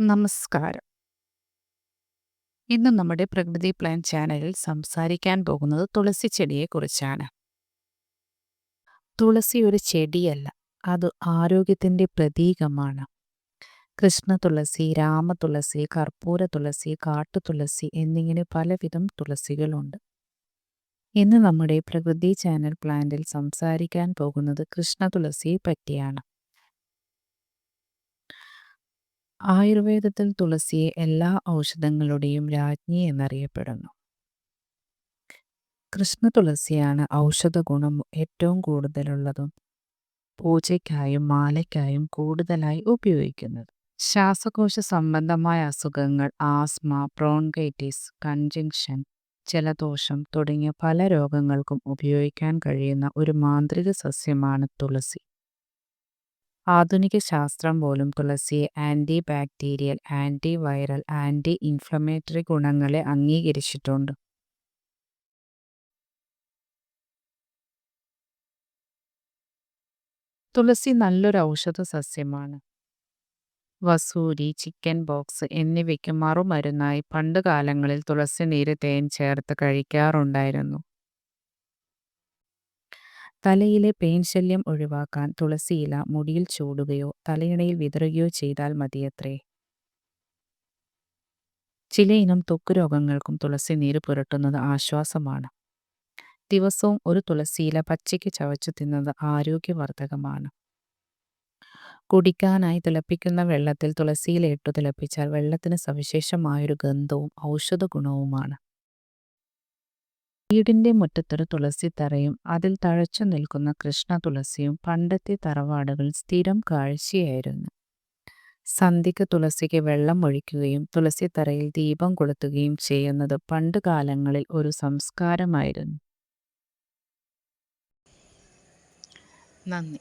നമസ്കാരം. ഇന്ന് നമ്മുടെ പ്രകൃതി പ്ലാൻ ചാനലിൽ സംസാരിക്കാൻ പോകുന്നത് തുളസി ചെടിയെക്കുറിച്ചാണ് തുളസി ഒരു ചെടിയല്ല അത് ആരോഗ്യത്തിന്റെ പ്രതീകമാണ്. കൃഷ്ണ തുളസി രാമ തുളസി കർപ്പൂര തുളസി കാട്ടു തുളസി എന്നിങ്ങനെ പലവിധം തുളസികളുണ്ട്. ഇന്ന് നമ്മുടെ പ്രകൃതി ചാനൽ പ്ലാന്റിൽ സംസാരിക്കാൻ പോകുന്നത് കൃഷ്ണ തുളസിയെ പറ്റിയാണ്. ആയുർവേദത്തിൽ തുളസിയെ എല്ലാ ഔഷധങ്ങളുടെയും രാജ്ഞി എന്നറിയപ്പെടുന്നു. കൃഷ്ണ തുളസിയാണ് ഔഷധ ഗുണം ഏറ്റവും കൂടുതലുള്ളതും പൂജയ്ക്കായും മാലയ്ക്കായും കൂടുതലായി ഉപയോഗിക്കുന്നത്. ശ്വാസകോശ സംബന്ധമായ അസുഖങ്ങൾ ആസ്മ പ്രോൺകൈറ്റിസ് കൺജങ്ഷൻ ജലദോഷം തുടങ്ങിയ പല രോഗങ്ങൾക്കും ഉപയോഗിക്കാൻ കഴിയുന്ന ഒരു മാന്ത്രിക സസ്യമാണ് തുളസി. ആധുനിക ശാസ്ത്രം പോലും തുളസിയെ anti bacterial anti viral anti inflammatory ഗുണങ്ങളെ അംഗീകരിച്ചിട്ടുണ്ട്. തുളസി നല്ലൊരു ഔഷധ സസ്യമാണ് വസൂരി ചിക്കൻ ബോക്സ് എന്നിവയ്ക്ക് മറുമരുന്നായി പണ്ടുകാലങ്ങളിൽ തുളസി നീര് തേൻ ചേർത്ത് കഴിക്കാറുണ്ടായിരുന്നു. തലയിലെ പെയിൻ ശല്യം ഒഴിവാക്കാൻ തുളസിയില മുടിയിൽ ചൂടുകയോ തലയിണയിൽ വിതറുകയോ ചെയ്താൽ മതിയത്രേ. ചിലയിനം ത്വക്ക് രോഗങ്ങൾക്കും തുളസി നീര് പുരട്ടുന്നത് ആശ്വാസമാണ്. ദിവസവും ഒരു തുളസിയില പച്ചയ്ക്ക് ചവച്ചു തിന്നത് ആരോഗ്യവർദ്ധകമാണ്. കുടിക്കാനായി തിളപ്പിക്കുന്ന വെള്ളത്തിൽ തുളസിയില ഇട്ടു തിളപ്പിച്ചാൽ വെള്ളത്തിന് സവിശേഷമായൊരു ഗന്ധവും ഔഷധ ഗുണവുമാണ് വീടിന്റെ മുറ്റത്തൊരു തുളസിത്തറയും അതിൽ തഴച്ചു നിൽക്കുന്ന കൃഷ്ണ തുളസിയും പണ്ടത്തെ തറവാടുകൾ സ്ഥിരം കാഴ്ചയായിരുന്നു. സന്ധിക്ക് തുളസിക്ക് വെള്ളം ഒഴിക്കുകയും തുളസിത്തറയിൽ ദീപം കൊളുത്തുകയും ചെയ്യുന്നത് പണ്ട് കാലങ്ങളിൽ ഒരു സംസ്കാരമായിരുന്നു. നന്ദി.